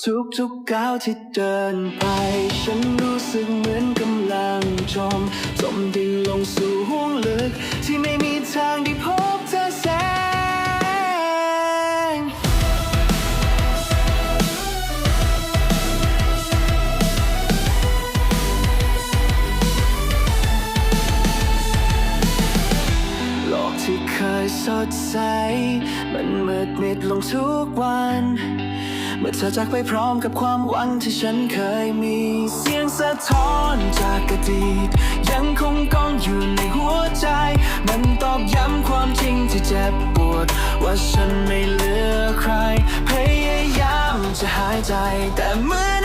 ทุกๆกก้าวที่เดินไป ฉันรู้สึกเหมือนกำลังจมจมดินลงสู่ห้วงลึก ที่ไม่มีทางได้พบเธอแสงหลอกที่เคยสดใส มันมืดมิดลงทุกวัน เธอจากไปพร้อมกับความหวังที่ฉันเคยมี เสียงสะท้อนจากอดีต ยังคงก้องอยู่ในหัวใจ มันตอกย้ำความจริงที่เจ็บปวด ว่าฉันไม่เหลือใคร พยายามจะหายใจแต่เมื่อ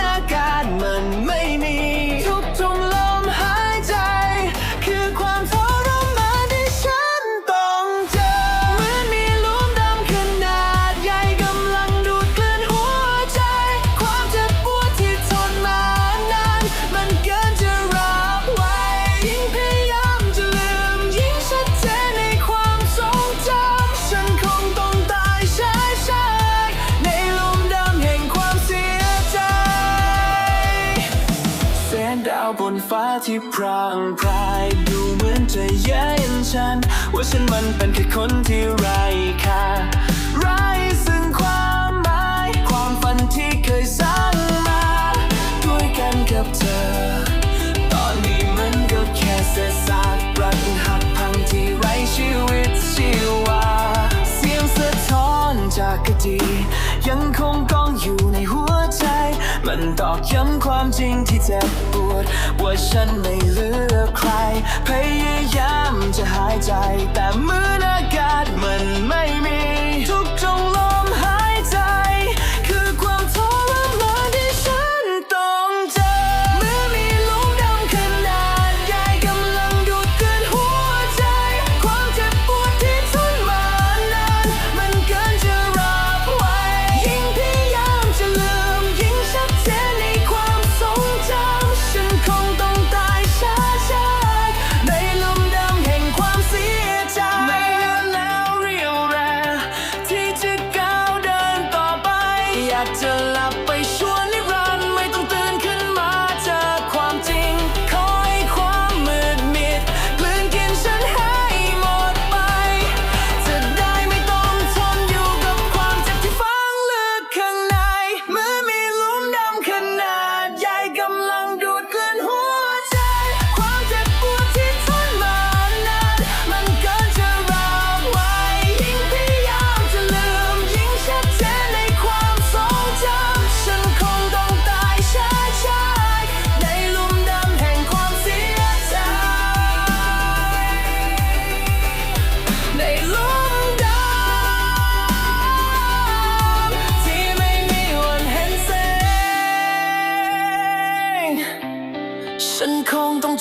ฟ้าที่พรางพรายดูเหมือนจะเย้ยฉัน ว่าฉันมันเป็นแค่คนที่ไร้ค่าไร้ ตอกย้ำความจริงที่เจ็บปวด ว่าฉันไม่เหลือใคร พยายามจะหายใจแต่เมื่อ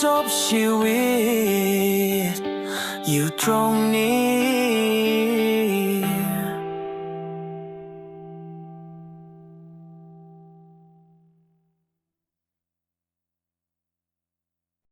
hopes you with You